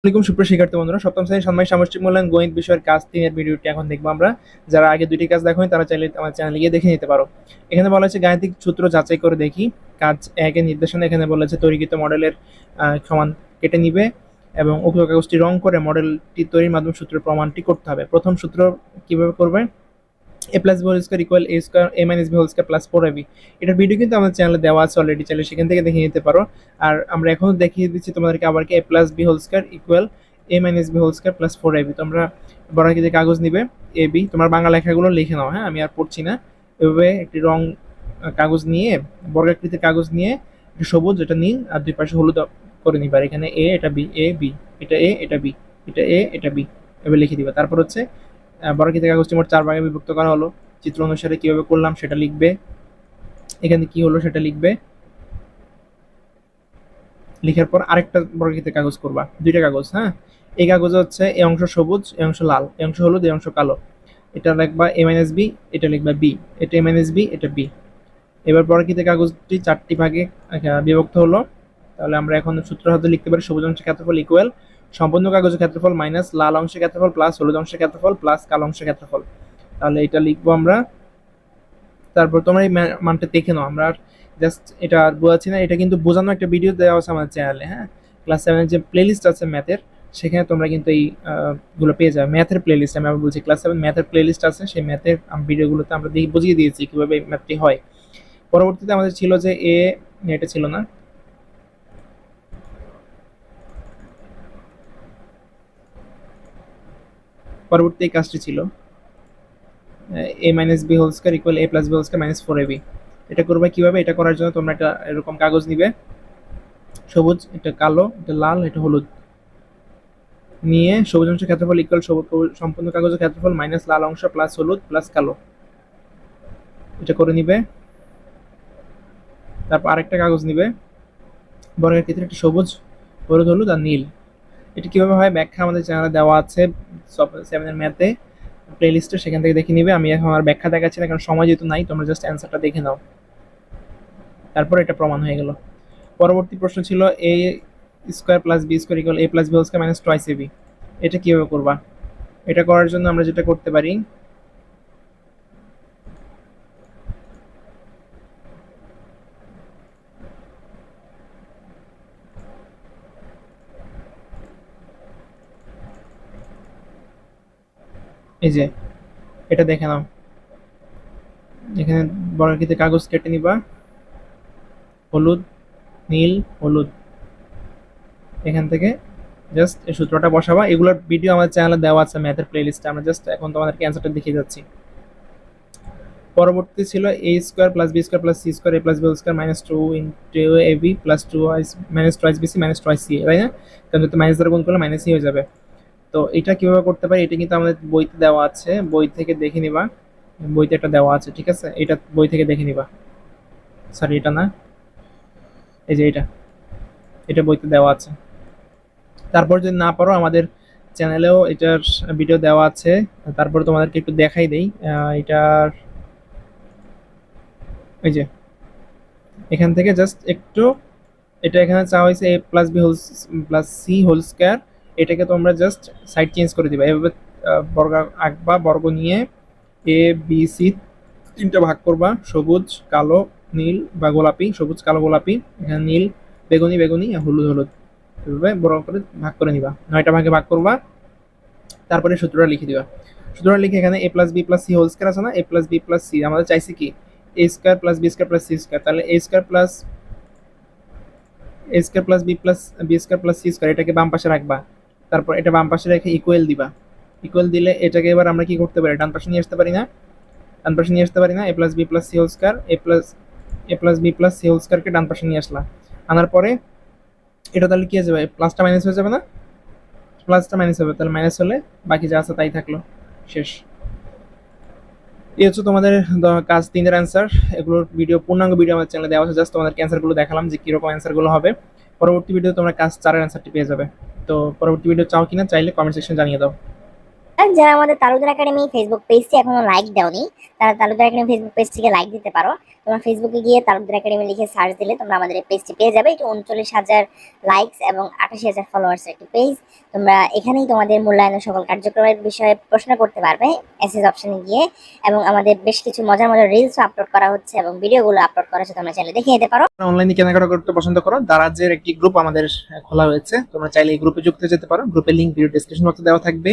আসসালামাইকুম সুপ্রিয় শিক্ষার্থী বন্ধুরা, সপ্তম শ্রেণির সম্মানী সামষ্টিক মূল্যায়ন গণিত বিষয়ের কাজ তিনের ভিডিওটি এখন দেখব আমরা। যারা আগে দুইটি কাজ দেখো, তারা চাইলে আমার চ্যানেলে গিয়ে দেখে নিতে পারো। এখানে বলা হচ্ছে গাণিতিক সূত্র যাচাই করে দেখি, কাজ একের নির্দেশনা এখানে বলা হচ্ছে তৈরিকৃত মডেলের সমান কেটে নিবে এবং উক্ত কাগজটি রং করে মডেলটি তৈরির মাধ্যমে সূত্রের প্রমাণটি করতে হবে। প্রথম সূত্র কীভাবে করবে? A plus B whole square equal A square A minus B whole square plus four AB এটার ভিডিও কিন্তু আমাদের চ্যানেলে দেওয়া আছে অলরেডি চাইলে সেখান থেকে দেখে নিতে পারো। আর আমরা এখনও দেখিয়ে দিচ্ছি তোমাদেরকে আবার কি A plus B whole square equal A minus B whole square plus four AB তোমরা বড়াকিতে কাগজ নিবে এ বি তোমার বাংলা লেখাগুলো লিখে নাও হ্যাঁ? আমি আর পড়ছি না। এভাবে একটি রং কাগজ নিয়ে, বর্গাকৃতির কাগজ নিয়ে, একটা সবুজ, এটা নীল, আর দুই পাশে হলুদ করে নিবা। আর এখানে এ এটা বি এ বি এটা এ এটা বি এটা এ এটা বি এভাবে লিখে দিবা। তারপর হচ্ছে আহ, বর্গাকৃতির কাগজটি মোট চার ভাগে বিভক্ত করা হলো। চিত্র অনুসারে কীভাবে করলাম সেটা লিখবে। এখানে কি হলো সেটা লিখবে। লিখার পর আরেকটা বর্গাকৃতির কাগজ করবা? দুইটা কাগজ হ্যাঁ? এই কাগজে হচ্ছে এই অংশ সবুজ এই অংশ লাল এই অংশ হলুদ এই অংশ কালো। এটা লিখবা এ মাইনাস বি এটা লিখবা বি। এটা এ মাইনাস বি এটা বি। এবার বর্গাকৃতির কাগজটি চারটি ভাগে বিভক্ত হলো? তাহলে আমরা এখন সূত্র হাতে লিখতে পারি সবুজ অংশের ক্ষেত্রফল ইকুয়াল সম্পূর্ণ কাগজের ক্ষেত্রফল মাইনাস লাল অংশের ক্ষেত্রফল প্লাস হলুদ অংশের ক্ষেত্রফল প্লাস কালো অংশের ক্ষেত্রফল। তাহলে এটা লিখব আমরা। তারপর তোমরা এই মানটা দেখে নাও। আমরা জাস্ট এটা আর বোঝাচ্ছি না। এটা কিন্তু বোঝানো একটা ভিডিও দেওয়া আছে আমাদের চ্যানেলে হ্যাঁ? ক্লাস সেভেনের যে প্লেলিস্ট আছে ম্যাথের সেখানে তোমরা কিন্তু এই আহ, গুলো পেয়ে যাবে। ম্যাথের প্লেলিস্ট আমি আবার বলছি ক্লাস সেভেন ম্যাথের প্লেলিস্ট আছে সেই ম্যাথের ভিডিওগুলোতে আমরা বুঝিয়ে দিয়েছি কীভাবে ম্যাথটি হয়। পরবর্তীতে আমাদের ছিল যে এ এটা ছিল না। পরবর্তী কাজটি ছিল। A minus B whole square equal A plus B whole square minus four AB এটা করবে কীভাবে? এটা করার জন্য তোমরা একটা এরকম কাগজ নিবে। সবুজ, এটা কালো, এটা লাল, এটা হলুদ। নিয়ে সবুজ অংশের ক্ষেত্রফল ইকুয়াল সবুজ সম্পূর্ণ কাগজের ক্ষেত্রফল মাইনাস লাল অংশ প্লাস হলুদ প্লাস কালো। এটা করে নিবে। তারপর আরেকটা কাগজ নিবে। বর্গের ক্ষেত্রে একটা সবুজ, হলুদ হলুদ আর নীল। এটা কীভাবে হয়? ব্যাখ্যা আমাদের চ্যানেলে দেওয়া আছে সেভেনের ম্যাথে প্লেলিস্টে সেখান থেকে দেখে নিবে। আমি এখন আর ব্যাখ্যা দেখাচ্ছি না, কারণ সময় যেহেতু নাই, তোমরা জাস্ট অ্যান্সারটা দেখে নাও। তারপর এটা প্রমাণ হয়ে গেল। পরবর্তী প্রশ্ন ছিল A square plus B square equal A plus B square minus twice A B এটা কীভাবে করবা? এটা করার জন্য আমরা যেটা করতে পারি এই যে, এটা দেখে নাও। এখানে বর্গাকৃতি কাগজ কেটে নিবা। হলুদ, নীল, হলুদ। এখান থেকে জাস্ট এই সূত্রটা বসাবা। এগুলোর ভিডিও আমার চ্যানেলে দেওয়া আছে ম্যাথের প্লেলিস্টে আমরা জাস্ট এখন তোমাদেরকে অ্যান্সারটা দেখিয়ে যাচ্ছি। পরবর্তী ছিল A square plus B square plus C square A plus B square minus two into A B plus two minus twice BC minus twice C তাই না? কারণ যদি মাইনাস দ্বারা গুণ করলে মাইনাস হয়ে যাবে। তো এটা কীভাবে করতে পারি? এটা কিন্তু আমাদের বইতে দেওয়া আছে। বই থেকে দেখে নিবা। বইতে এটা দেওয়া আছে, ঠিক আছে? এটা বই থেকে দেখে নিবা। সরি এটা না। এই যে এটা। এটা বইতে দেওয়া আছে। তারপর যদি না পারো, আমাদের চ্যানেলেও এটার ভিডিও দেওয়া আছে। তারপর তোমাদেরকে একটু দেখাই দেই। এটার এই যে। এখান থেকে জাস্ট একটু, এটা এখানে চাওয়া হয়েছে A plus B whole plus C whole square এটাকে তোমরা জাস্ট সাইড চেঞ্জ করে দিবা। এভাবে বর্গ আঁকবা বর্গ নিয়ে এ বি সি তিনটা ভাগ করবা। সবুজ, কালো, নীল বা গোলাপি, সবুজ, কালো, গোলাপি, এখানে নীল, বেগুনি বেগুনি হলুদ হলুদ। এভাবে বড় করে ভাগ করে নিবা। নয়টা ভাগে ভাগ করবা। তারপরে সূত্রটা লিখে দিবা। সূত্রটা লিখে এখানে A plus B plus C whole square আছে না? A plus B plus C আমাদের চাইছে কি? A square plus B square plus C square তাহলে A square plus A square plus B plus B square plus C square এটাকে বাম পাশে রাখবা। তারপর এটা বাম পাশে রেখে ইকুয়েল দিবা। ইকুয়াল দিলে এটাকে এবার আমরা কি করতে পারি? ডান পাশে নিয়ে আসতে পারি না? ডান পাশে নিয়ে আসতে পারি না? A plus B plus C whole A plus A plus B plus C whole স্কোয়ারকে ডান পাশে নিয়ে আসলাম। আনার পরে এটা তাহলে কি হয়ে যাবে? প্লাসটা মাইনাস হয়ে যাবে না? প্লাসটা মাইনাস হবে, তাহলে মাইনাস হলে বাকি যা আছে তাই থাকল। শেষ। এই হচ্ছে তোমাদের কাজ তিনের অ্যান্সার এগুলোর ভিডিও পূর্ণাঙ্গ ভিডিও আমার চ্যানেলে দেওয়া আছে। জাস্ট তোমাদেরকে অ্যান্সারগুলো দেখালাম যে কীরকম অ্যান্সারগুলো হবে। পরবর্তী ভিডিও তোমরা কাজ চারের অ্যান্সারটি পেয়ে যাবে। তো পরবর্তী ভিডিও চাও কিনা চাইলে কমেন্ট সেকশন জানিয়ে দাও। আর যারা আমাদের তালুদার একাডেমি ফেসবুক পেজটি এখনও লাইক দাওনি, তারা তালুদার একাডেমি ফেসবুক পেজটিকে লাইক দিতে পারো। তোমরা ফেসবুকে গিয়ে তালুদার একাডেমি লিখে সার্চ দিলে তোমরা আমাদের এই পেজটি পেয়ে যাবে। এটি উনচল্লিশ হাজার লাইকস এবং আঠাশি হাজার ফলোয়ার্স একটি পেজ তোমরা এখানেই তোমাদের মূল্যায়নের সকল কার্যক্রমের বিষয়ে প্রশ্ন করতে পারবে এসএস অপশনে গিয়ে। এবং আমাদের বেশ কিছু মজার মজার রিলসও আপলোড করা হচ্ছে এবং ভিডিওগুলো আপলোড করা হচ্ছে, তোমরা চাইলে দেখে নিতে পারো। অনলাইনে কেনাকাটা করতে পছন্দ করো, দারাজের একটি গ্রুপ আমাদের খোলা হয়েছে। তোমরা চাইলে এই গ্রুপে যুক্ত যেতে পারো। গ্রুপের লিঙ্ক ভিডিও ডিসক্রিপশন বক্সে দেওয়া থাকবে।